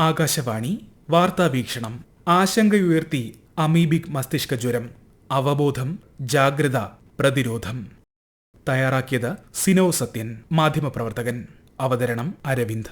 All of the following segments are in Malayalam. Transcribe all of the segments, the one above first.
ആകാശവാണി വാർത്താ വീക്ഷണം ആശങ്കയുയർത്തി അമീബിക് മസ്തിഷ്ക ജ്വരം അവബോധം ജാഗ്രത പ്രതിരോധം. തയ്യാറാക്കിയത് സിനോ സത്യൻ മാധ്യമപ്രവർത്തകൻ അവതരണം അരവിന്ദ്.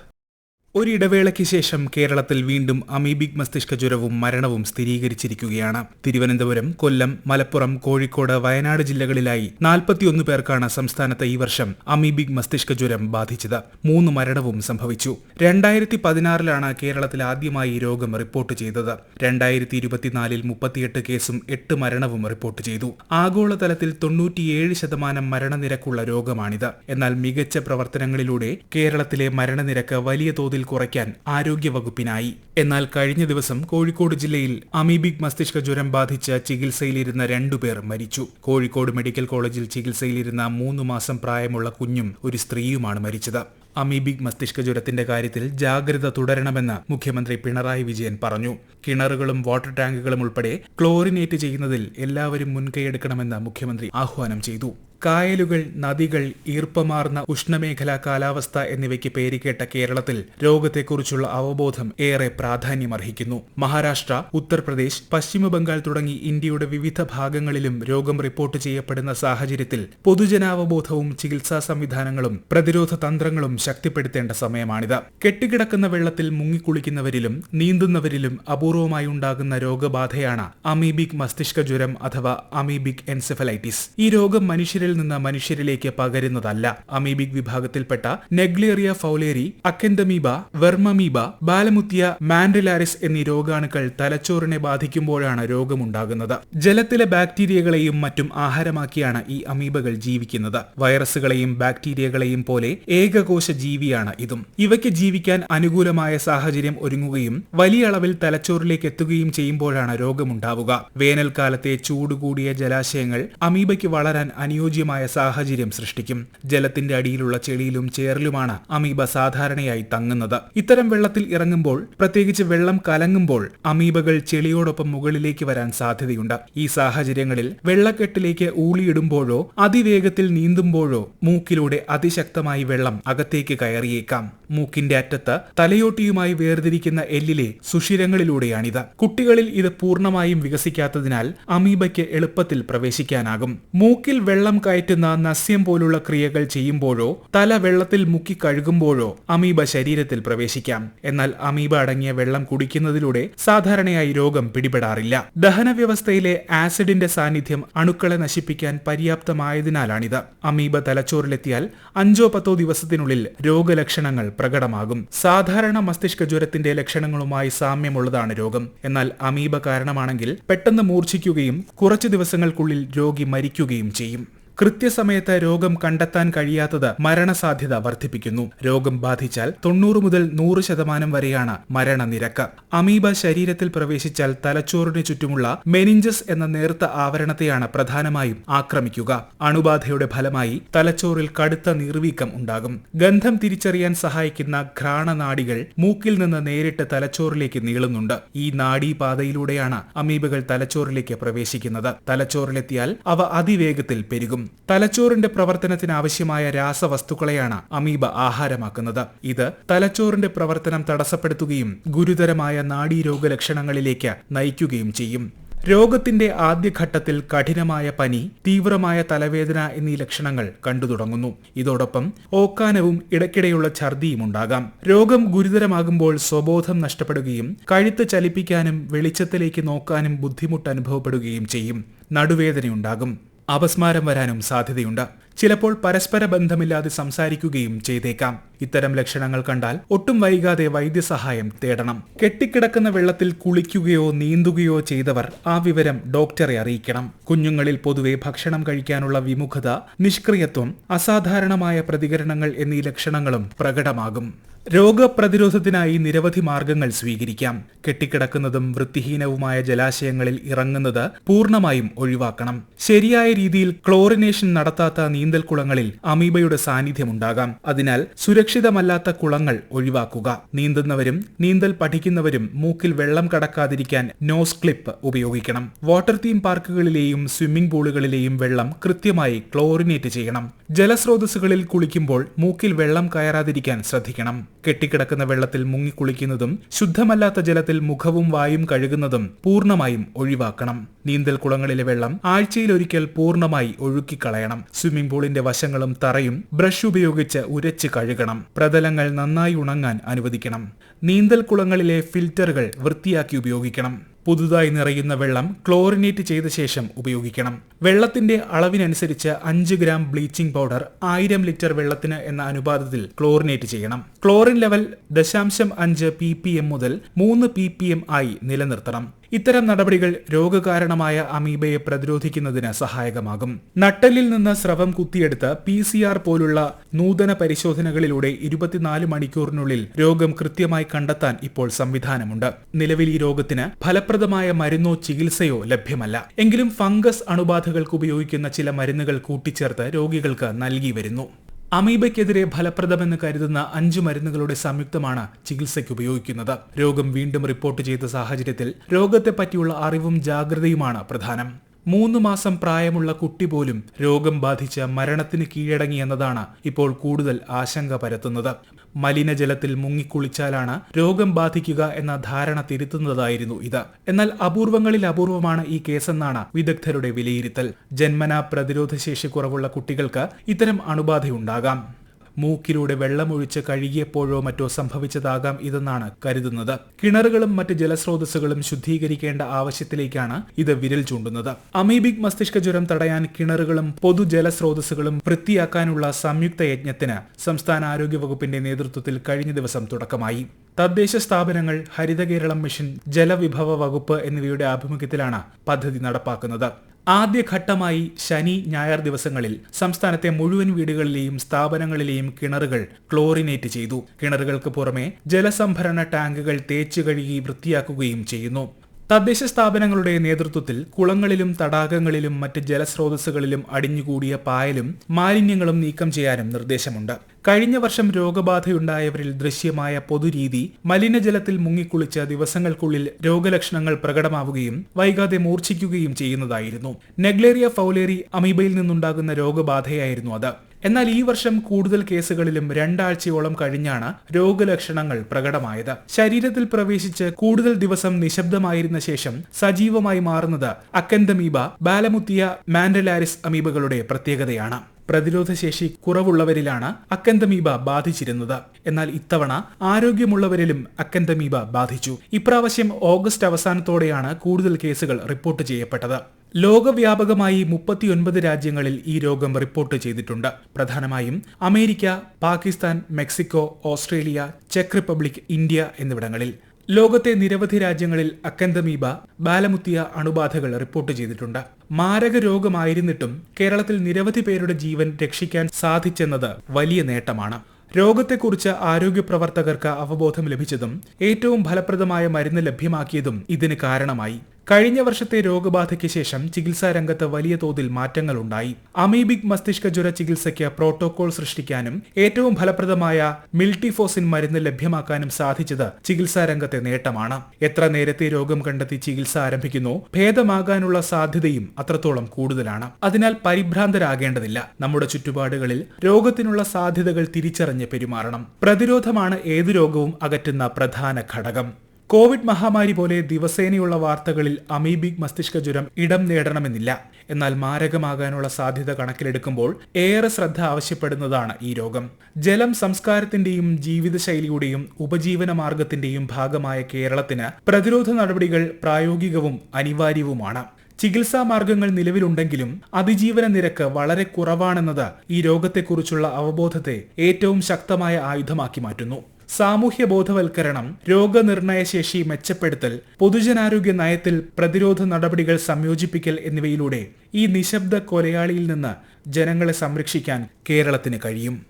ഒരിടവേളയ്ക്ക് ശേഷം കേരളത്തിൽ വീണ്ടും അമീബിക് മസ്തിഷ്ക ജ്വരവും മരണവും സ്ഥിരീകരിച്ചിരിക്കുകയാണ്. തിരുവനന്തപുരം കൊല്ലം മലപ്പുറം കോഴിക്കോട് വയനാട് ജില്ലകളിലായി നാൽപ്പത്തിയൊന്ന് പേർക്കാണ് സംസ്ഥാനത്ത് ഈ വർഷം അമീബിക് മസ്തിഷ്ക ജ്വരം ബാധിച്ചത്. മൂന്ന് മരണവും സംഭവിച്ചു. രണ്ടായിരത്തി പതിനാറിലാണ് കേരളത്തിൽ ആദ്യമായി രോഗം റിപ്പോർട്ട് ചെയ്തത്. രണ്ടായിരത്തി ഇരുപത്തിനാലിൽ മുപ്പത്തിയെട്ട് കേസും എട്ട് മരണവും റിപ്പോർട്ട് ചെയ്തു. ആഗോളതലത്തിൽ തൊണ്ണൂറ്റിയേഴ് ശതമാനം മരണനിരക്കുള്ള രോഗമാണിത്. എന്നാൽ മികച്ച പ്രവർത്തനങ്ങളിലൂടെ കേരളത്തിലെ മരണനിരക്ക് വലിയ തോതിൽ കുറയ്ക്കാൻ ആരോഗ്യവകുപ്പിനായി. എന്നാൽ കഴിഞ്ഞ ദിവസം കോഴിക്കോട് ജില്ലയിൽ അമീബിക് മസ്തിഷ്ക ജ്വരം ബാധിച്ച് ചികിത്സയിലിരുന്ന രണ്ടുപേർ മരിച്ചു. കോഴിക്കോട് മെഡിക്കൽ കോളേജിൽ ചികിത്സയിലിരുന്ന മൂന്ന് മാസം പ്രായമുള്ള കുഞ്ഞും ഒരു സ്ത്രീയുമാണ് മരിച്ചത്. അമീബിക് മസ്തിഷ്ക ജ്വരത്തിന്റെ കാര്യത്തിൽ ജാഗ്രത തുടരണമെന്ന് മുഖ്യമന്ത്രി പിണറായി വിജയൻ പറഞ്ഞു. കിണറുകളും വാട്ടർ ടാങ്കുകളും ഉൾപ്പെടെ ക്ലോറിനേറ്റ് ചെയ്യുന്നതിൽ എല്ലാവരും മുൻകൈയെടുക്കണമെന്ന് മുഖ്യമന്ത്രി ആഹ്വാനം ചെയ്തു. കായലുകൾ നദികൾ ഈർപ്പമാർന്ന ഉഷ്ണമേഖലാ കാലാവസ്ഥ എന്നിവയ്ക്ക് പേരുകേട്ട കേരളത്തിൽ രോഗത്തെക്കുറിച്ചുള്ള അവബോധം ഏറെ പ്രാധാന്യമർഹിക്കുന്നു. മഹാരാഷ്ട്ര ഉത്തർപ്രദേശ് പശ്ചിമ ബംഗാൾ തുടങ്ങി ഇന്ത്യയുടെ വിവിധ ഭാഗങ്ങളിലും രോഗം റിപ്പോർട്ട് ചെയ്യപ്പെടുന്ന സാഹചര്യത്തിൽ പൊതുജനാവബോധവും ചികിത്സാ സംവിധാനങ്ങളും പ്രതിരോധ തന്ത്രങ്ങളും ശക്തിപ്പെടുത്തേണ്ട സമയമാണിത്. കെട്ടിക്കിടക്കുന്ന വെള്ളത്തിൽ മുങ്ങിക്കുളിക്കുന്നവരിലും നീന്തുന്നവരിലും അപൂർവമായി ഉണ്ടാകുന്ന രോഗബാധയാണ് അമീബിക് മസ്തിഷ്ക ജ്വരം അഥവാ അമീബിക് എൻസെഫലൈറ്റിസ്. ഈ രോഗം മനുഷ്യരിൽ നിന്ന് മനുഷ്യരിലേക്ക് പകരുന്നതല്ല. അമീബിക് വിഭാഗത്തിൽപ്പെട്ട Naegleria fowleri Acanthamoeba Vermamoeba Balamuthia mandrillaris എന്നീ രോഗാണുക്കൾ തലച്ചോറിനെ ബാധിക്കുമ്പോഴാണ് രോഗമുണ്ടാകുന്നത്. ജലത്തിലെ ബാക്ടീരിയകളെയും മറ്റും ആഹാരമാക്കിയാണ് ഈ അമീബകൾ ജീവിക്കുന്നത്. വൈറസുകളെയും ബാക്ടീരിയകളെയും പോലെ ഏകകോശ ജീവിയാണ് ഇതും. ഇവയ്ക്ക് ജീവിക്കാൻ അനുകൂലമായ സാഹചര്യം ഒരുങ്ങുകയും വലിയ അളവിൽ തലച്ചോറിലേക്ക് എത്തുകയും ചെയ്യുമ്പോഴാണ് രോഗമുണ്ടാവുക. വേനൽക്കാലത്തെ ചൂട് കൂടിയ ജലാശയങ്ങൾ അമീബയ്ക്ക് വളരാൻ അനുയോജ്യമായ സാഹചര്യം സൃഷ്ടിക്കും. ജലത്തിന്റെ അടിയിലുള്ള ചെളിയിലും ചേറിലുമാണ് അമീബ സാധാരണയായി തങ്ങുന്നത്. ഇത്തരം വെള്ളത്തിൽ ഇറങ്ങുമ്പോൾ പ്രത്യേകിച്ച് വെള്ളം കലങ്ങുമ്പോൾ അമീബകൾ ചെളിയോടൊപ്പം മുകളിലേക്ക് വരാൻ സാധ്യതയുണ്ട്. ഈ സാഹചര്യങ്ങളിൽ വെള്ളക്കെട്ടിലേക്ക് ഊളിയിടുമ്പോഴോ അതിവേഗത്തിൽ നീന്തുമ്പോഴോ മൂക്കിലൂടെ അതിശക്തമായി വെള്ളം അകത്തേക്ക് കയറിയേക്കാം. മൂക്കിന്റെ അറ്റത്ത് തലയോട്ടിയുമായി വേർതിരിക്കുന്ന എല്ലിലെ സുഷിരങ്ങളിലൂടെയാണിത്. കുട്ടികളിൽ ഇത് പൂർണമായും വികസിക്കാത്തതിനാൽ അമീബയ്ക്ക് എളുപ്പത്തിൽ പ്രവേശിക്കാനാകും. മൂക്കിൽ വെള്ളം കയറ്റുന്ന നസ്യം പോലുള്ള ക്രിയകൾ ചെയ്യുമ്പോഴോ തല വെള്ളത്തിൽ മുക്കി കഴുകുമ്പോഴോ അമീബ ശരീരത്തിൽ പ്രവേശിക്കാം. എന്നാൽ അമീബ അടങ്ങിയ വെള്ളം കുടിക്കുന്നതിലൂടെ സാധാരണയായി രോഗം പിടിപെടാറില്ല. ദഹന വ്യവസ്ഥയിലെ ആസിഡിന്റെ സാന്നിധ്യം അണുക്കളെ നശിപ്പിക്കാൻ പര്യാപ്തമായതിനാലാണിത്. അമീബ തലച്ചോറിലെത്തിയാൽ അഞ്ചോ പത്തോ ദിവസത്തിനുള്ളിൽ രോഗലക്ഷണങ്ങൾ പ്രകടമാകും. സാധാരണ മസ്തിഷ്ക ജ്വരത്തിന്റെ ലക്ഷണങ്ങളുമായി സാമ്യമുള്ളതാണ് രോഗം. എന്നാൽ അമീബ കാരണമാണെങ്കിൽ പെട്ടെന്ന് മൂർച്ഛിക്കുകയും കുറച്ചു ദിവസങ്ങൾക്കുള്ളിൽ രോഗി മരിക്കുകയും ചെയ്യും. കൃത്യസമയത്ത് രോഗം കണ്ടെത്താൻ കഴിയാത്തത് മരണസാധ്യത വർദ്ധിപ്പിക്കുന്നു. രോഗം ബാധിച്ചാൽ തൊണ്ണൂറ് മുതൽ നൂറ് ശതമാനം വരെയാണ് മരണനിരക്ക്. അമീബ ശരീരത്തിൽ പ്രവേശിച്ചാൽ തലച്ചോറിന് ചുറ്റുമുള്ള മെനിഞ്ചസ് എന്ന നേർത്ത ആവരണത്തെയാണ് പ്രധാനമായും ആക്രമിക്കുക. അണുബാധയുടെ ഫലമായി തലച്ചോറിൽ കടുത്ത നീർവീക്കം ഉണ്ടാകും. ഗന്ധം തിരിച്ചറിയാൻ സഹായിക്കുന്ന ഘ്രാണനാടികൾ മൂക്കിൽ നിന്ന് നേരിട്ട് തലച്ചോറിലേക്ക് നീളുന്നുണ്ട്. ഈ നാഡീപാതയിലൂടെയാണ് അമീബകൾ തലച്ചോറിലേക്ക് പ്രവേശിക്കുന്നത്. തലച്ചോറിലെത്തിയാൽ അവ അതിവേഗത്തിൽ പെരുകും. തലച്ചോറിന്റെ പ്രവർത്തനത്തിന് ആവശ്യമായ രാസവസ്തുക്കളെയാണ് അമീബ ആഹാരമാക്കുന്നത്. ഇത് തലച്ചോറിന്റെ പ്രവർത്തനം തടസ്സപ്പെടുത്തുകയും ഗുരുതരമായ നാഡീരോഗ ലക്ഷണങ്ങളിലേക്ക് നയിക്കുകയും ചെയ്യും. രോഗത്തിന്റെ ആദ്യഘട്ടത്തിൽ കഠിനമായ പനി തീവ്രമായ തലവേദന എന്നീ ലക്ഷണങ്ങൾ കണ്ടു തുടങ്ങുന്നു. ഇതോടൊപ്പം ഓക്കാനവും ഇടയ്ക്കിടെയുള്ള ഛർദിയും ഉണ്ടാകാം. രോഗം ഗുരുതരമാകുമ്പോൾ സ്വബോധം നഷ്ടപ്പെടുകയും കഴുത്ത് ചലിപ്പിക്കാനും വെളിച്ചത്തിലേക്ക് നോക്കാനും ബുദ്ധിമുട്ട് അനുഭവപ്പെടുകയും ചെയ്യും. നടുവേദനയുണ്ടാകും. അപസ്മാരം വരാനും സാധ്യതയുണ്ട്. ചിലപ്പോൾ പരസ്പര ബന്ധമില്ലാതെ സംസാരിക്കുകയും ചെയ്തേക്കാം. ഇത്തരം ലക്ഷണങ്ങൾ കണ്ടാൽ ഒട്ടും വൈകാതെ വൈദ്യസഹായം തേടണം. കെട്ടിക്കിടക്കുന്ന വെള്ളത്തിൽ കുളിക്കുകയോ നീന്തുകയോ ചെയ്തവർ ആ വിവരം ഡോക്ടറെ അറിയിക്കണം. കുഞ്ഞുങ്ങളിൽ പൊതുവെ ഭക്ഷണം കഴിക്കാനുള്ള വിമുഖത നിഷ്ക്രിയത്വം അസാധാരണമായ പ്രതികരണങ്ങൾ എന്നീ ലക്ഷണങ്ങളും പ്രകടമാകും. രോഗപ്രതിരോധത്തിനായി നിരവധി മാർഗങ്ങൾ സ്വീകരിക്കാം. കെട്ടിക്കിടക്കുന്നതും വൃത്തിഹീനവുമായ ജലാശയങ്ങളിൽ ഇറങ്ങുന്നത് പൂർണമായും ഒഴിവാക്കണം. ശരിയായ രീതിയിൽ ക്ലോറിനേഷൻ നടത്താത്ത നീന്തൽക്കുളങ്ങളിൽ അമീബയുടെ സാന്നിധ്യമുണ്ടാകാം അതിനാൽ സുരക്ഷ സുരക്ഷിതമല്ലാത്ത കുളങ്ങൾ ഒഴിവാക്കുക. നീന്തുന്നവരും നീന്തൽ പഠിക്കുന്നവരും മൂക്കിൽ വെള്ളം കടക്കാതിരിക്കാൻ നോസ് ക്ലിപ്പ് ഉപയോഗിക്കണം. വാട്ടർ തീം പാർക്കുകളിലെയും സ്വിമ്മിംഗ് പൂളുകളിലെയും വെള്ളം കൃത്യമായി ക്ലോറിനേറ്റ് ചെയ്യണം. ജലസ്രോതസ്സുകളിൽ കുളിക്കുമ്പോൾ മൂക്കിൽ വെള്ളം കയറാതിരിക്കാൻ ശ്രദ്ധിക്കണം. കെട്ടിക്കിടക്കുന്ന വെള്ളത്തിൽ മുങ്ങിക്കുളിക്കുന്നതും ശുദ്ധമല്ലാത്ത ജലത്തിൽ മുഖവും വായും കഴുകുന്നതും പൂർണമായും ഒഴിവാക്കണം. നീന്തൽ കുളങ്ങളിലെ വെള്ളം ആഴ്ചയിലൊരിക്കൽ പൂർണമായി ഒഴുക്കിക്കളയണം. സ്വിമ്മിംഗ് പൂളിന്റെ വശങ്ങളും തറയും ബ്രഷ് ഉപയോഗിച്ച് ഉരച്ച് കഴുകണം. പ്രതലങ്ങൾ നന്നായി ഉണങ്ങാൻ അനുവദിക്കണം നീന്തൽ കുളങ്ങളിലെ ഫിൽറ്ററുകൾ വൃത്തിയാക്കി ഉപയോഗിക്കണം. പുതുതായി നിറയുന്ന വെള്ളം ക്ലോറിനേറ്റ് ചെയ്ത ശേഷം ഉപയോഗിക്കണം. വെള്ളത്തിന്റെ അളവിനനുസരിച്ച് അഞ്ച് ഗ്രാം ബ്ലീച്ചിംഗ് പൗഡർ ആയിരം ലിറ്റർ വെള്ളത്തിന് എന്ന അനുപാതത്തിൽ ക്ലോറിനേറ്റ് ചെയ്യണം. ക്ലോറിൻ ലെവൽ ദശാംശം അഞ്ച് പി പി എം മുതൽ മൂന്ന് പി പി എം ആയി നിലനിർത്തണം. ഇത്തരം നടപടികൾ രോഗകാരണമായ അമീബയെ പ്രതിരോധിക്കുന്നതിന് സഹായകമാകും. നട്ടലിൽ നിന്ന് സ്രവം കുത്തിയെടുത്ത് പി സി ആർ പോലുള്ള നൂതന പരിശോധനകളിലൂടെ ഇരുപത്തിനാല് മണിക്കൂറിനുള്ളിൽ രോഗം കൃത്യമായി കണ്ടെത്താൻ ഇപ്പോൾ സംവിധാനമുണ്ട്. നിലവിൽ ഈ രോഗത്തിന് ഫലപ്രദമായ മരുന്നോ ചികിത്സയോ ലഭ്യമല്ല. എങ്കിലും ഫംഗസ് അണുബാധകൾക്ക് ഉപയോഗിക്കുന്ന ചില മരുന്നുകൾ കൂട്ടിച്ചേർത്ത് രോഗികൾക്ക് നൽകി വരുന്നു. അമീബയ്ക്കെതിരെ ഫലപ്രദമെന്ന് കരുതുന്ന അഞ്ചു മരുന്നുകളുടെ സംയുക്തമാണ് ചികിത്സയ്ക്ക് ഉപയോഗിക്കുന്നത്. രോഗം വീണ്ടും റിപ്പോർട്ട് ചെയ്ത സാഹചര്യത്തിൽ രോഗത്തെ പറ്റിയുള്ള അറിവും ജാഗ്രതയുമാണ് പ്രധാനം. മൂന്ന് മാസം പ്രായമുള്ള കുട്ടി പോലും രോഗം ബാധിച്ച് മരണത്തിന് കീഴടങ്ങി എന്നതാണ് ഇപ്പോൾ കൂടുതൽ ആശങ്ക പരത്തുന്നത്. മലിനജലത്തിൽ മുങ്ങിക്കുളിച്ചാലാണ് രോഗം ബാധിക്കുക എന്ന ധാരണ തിരുത്തുന്നതായിരുന്നു ഇത്. എന്നാൽ അപൂർവങ്ങളിൽ അപൂർവമാണ് ഈ കേസെന്നാണ് വിദഗ്ധരുടെ വിലയിരുത്തൽ. ജന്മനാ പ്രതിരോധശേഷി കുറവുള്ള കുട്ടികൾക്ക് ഇത്തരം അണുബാധയുണ്ടാകാം. മൂക്കിലൂടെ വെള്ളമൊഴിച്ച് കഴുകിയപ്പോഴോ മറ്റോ സംഭവിച്ചതാകാം ഇതെന്നാണ് കരുതുന്നത്. കിണറുകളും മറ്റ് ജലസ്രോതസ്സുകളും ശുദ്ധീകരിക്കേണ്ട ആവശ്യത്തിലേക്കാണ് ഇത് വിരൽ ചൂണ്ടുന്നത്. അമീബിക് മസ്തിഷ്ക ജ്വരം തടയാൻ കിണറുകളും പൊതുജലസ്രോതസ്സുകളും വൃത്തിയാക്കാനുള്ള സംയുക്ത യജ്ഞത്തിന് സംസ്ഥാന ആരോഗ്യ വകുപ്പിന്റെ നേതൃത്വത്തിൽ കഴിഞ്ഞ ദിവസം തുടക്കമായി. തദ്ദേശ സ്ഥാപനങ്ങൾ ഹരിത കേരളം മിഷൻ ജലവിഭവ വകുപ്പ് എന്നിവയുടെ ആഭിമുഖ്യത്തിലാണ് പദ്ധതി നടപ്പാക്കുന്നത്. ആദ്യഘട്ടമായി ശനി ഞായർ ദിവസങ്ങളിൽ സംസ്ഥാനത്തെ മുഴുവൻ വീടുകളിലെയും സ്ഥാപനങ്ങളിലെയും കിണറുകൾ ക്ലോറിനേറ്റ് ചെയ്തു. കിണറുകൾക്ക് പുറമെ ജലസംഭരണ ടാങ്കുകൾ തേച്ചു കഴുകി വൃത്തിയാക്കുകയും ചെയ്യുന്നു. തദ്ദേശ സ്ഥാപനങ്ങളുടെ നേതൃത്വത്തിൽ കുളങ്ങളിലും തടാകങ്ങളിലും മറ്റ് ജലസ്രോതസ്സുകളിലും അടിഞ്ഞുകൂടിയ പായലും മാലിന്യങ്ങളും നീക്കം ചെയ്യാനും നിർദ്ദേശമുണ്ട്. കഴിഞ്ഞ വർഷം രോഗബാധയുണ്ടായവരിൽ ദൃശ്യമായ പൊതുരീതി മലിനജലത്തിൽ മുങ്ങിക്കുളിച്ച് ദിവസങ്ങൾക്കുള്ളിൽ രോഗലക്ഷണങ്ങൾ പ്രകടമാവുകയും വൈകാതെ മൂർച്ഛിക്കുകയും ചെയ്യുന്നതായിരുന്നു. നെഗ്ലേറിയ ഫൗലേറി അമീബയിൽ നിന്നുണ്ടാകുന്ന രോഗബാധയായിരുന്നു അത്. എന്നാൽ ഈ വർഷം കൂടുതൽ കേസുകളിലും രണ്ടാഴ്ചയോളം കഴിഞ്ഞാണ് രോഗലക്ഷണങ്ങൾ പ്രകടമായത്. ശരീരത്തിൽ പ്രവേശിച്ച് കൂടുതൽ ദിവസം നിശബ്ദമായിരുന്ന ശേഷം സജീവമായി മാറുന്നത് അക്കന്തമീബ ബാലമുത്തിയ മാൻഡലാരിസ് അമീബകളുടെ പ്രത്യേകതയാണ്. പ്രതിരോധശേഷി കുറവുള്ളവരിലാണ് അക്കന്തമീബ ബാധിച്ചിരുന്നത്. എന്നാൽ ഇത്തവണ ആരോഗ്യമുള്ളവരിലും അക്കന്തമീബ ബാധിച്ചു. ഇപ്രാവശ്യം ഓഗസ്റ്റ് അവസാനത്തോടെയാണ് കൂടുതൽ കേസുകൾ റിപ്പോർട്ട് ചെയ്യപ്പെട്ടത്. ലോകവ്യാപകമായി മുപ്പത്തിയൊൻപത് രാജ്യങ്ങളിൽ ഈ രോഗം റിപ്പോർട്ട് ചെയ്തിട്ടുണ്ട്. പ്രധാനമായും അമേരിക്ക പാകിസ്ഥാൻ മെക്സിക്കോ ഓസ്ട്രേലിയ ചെക്ക് റിപ്പബ്ലിക് ഇന്ത്യ എന്നിവിടങ്ങളിൽ. ലോകത്തെ നിരവധി രാജ്യങ്ങളിൽ അക്കന്തമീബ ബാലമുത്തിയ അണുബാധകൾ റിപ്പോർട്ട് ചെയ്തിട്ടുണ്ട്. മാരക രോഗമായിരുന്നിട്ടും കേരളത്തിൽ നിരവധി പേരുടെ ജീവൻ രക്ഷിക്കാൻ സാധിച്ചെന്നത് വലിയ നേട്ടമാണ്. രോഗത്തെക്കുറിച്ച് ആരോഗ്യ പ്രവർത്തകർക്ക് അവബോധം ലഭിച്ചതും ഏറ്റവും ഫലപ്രദമായ മരുന്ന് ലഭ്യമാക്കിയതും ഇതിന് കാരണമായി. കഴിഞ്ഞ വർഷത്തെ രോഗബാധയ്ക്ക് ശേഷം ചികിത്സാ രംഗത്ത് വലിയ തോതിൽ മാറ്റങ്ങളുണ്ടായി. അമീബിക് മസ്തിഷ്ക ജ്വര ചികിത്സയ്ക്ക് പ്രോട്ടോകോൾ സൃഷ്ടിക്കാനും ഏറ്റവും ഫലപ്രദമായ മിൽട്ടിഫോസിൻ മരുന്ന് ലഭ്യമാക്കാനും സാധിച്ചത് ചികിത്സാ രംഗത്തെ നേട്ടമാണ്. എത്ര നേരത്തെ രോഗം കണ്ടെത്തി ചികിത്സ ആരംഭിക്കുന്നു ഭേദമാകാനുള്ള സാധ്യതയും അത്രത്തോളം കൂടുതലാണ്. അതിനാൽ പരിഭ്രാന്തരാകേണ്ടതില്ല. നമ്മുടെ ചുറ്റുപാടുകളിൽ രോഗത്തിനുള്ള സാധ്യതകൾ തിരിച്ചറിഞ്ഞ് പെരുമാറണം. പ്രതിരോധമാണ് ഏത് രോഗവും അകറ്റുന്ന പ്രധാന ഘടകം. കോവിഡ് മഹാമാരി പോലെ ദിവസേനയുള്ള വാർത്തകളിൽ അമീബിക് മസ്തിഷ്ക ജ്വരം ഇടം നേടണമെന്നില്ല. എന്നാൽ മാരകമാകാനുള്ള സാധ്യത കണക്കിലെടുക്കുമ്പോൾ ഏറെ ശ്രദ്ധ ആവശ്യപ്പെടുന്നതാണ് ഈ രോഗം. ജലം സംസ്കാരത്തിന്റെയും ജീവിതശൈലിയുടെയും ഉപജീവന മാർഗത്തിന്റെയും ഭാഗമായ കേരളത്തിന് പ്രതിരോധ നടപടികൾ പ്രായോഗികവും അനിവാര്യവുമാണ്. ചികിത്സാ മാർഗങ്ങൾ നിലവിലുണ്ടെങ്കിലും അതിജീവന നിരക്ക് വളരെ കുറവാണെന്നത് ഈ രോഗത്തെക്കുറിച്ചുള്ള അവബോധത്തെ ഏറ്റവും ശക്തമായ ആയുധമാക്കി മാറ്റുന്നു. സാമൂഹ്യ ബോധവൽക്കരണം രോഗനിർണയശേഷി മെച്ചപ്പെടുത്തൽ പൊതുജനാരോഗ്യ നയത്തിൽ പ്രതിരോധ നടപടികൾ സംയോജിപ്പിക്കൽ എന്നിവയിലൂടെ ഈ നിശബ്ദ കൊലയാളിയിൽ നിന്ന് ജനങ്ങളെ സംരക്ഷിക്കാൻ കേരളത്തിന് കഴിയും.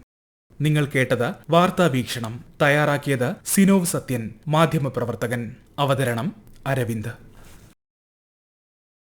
നിങ്ങൾ കേട്ടത് വാർത്താ വീക്ഷണം. തയ്യാറാക്കിയത് സിനോവ് സത്യൻ മാധ്യമപ്രവർത്തകൻ. അവതരണം അരവിന്ദ്.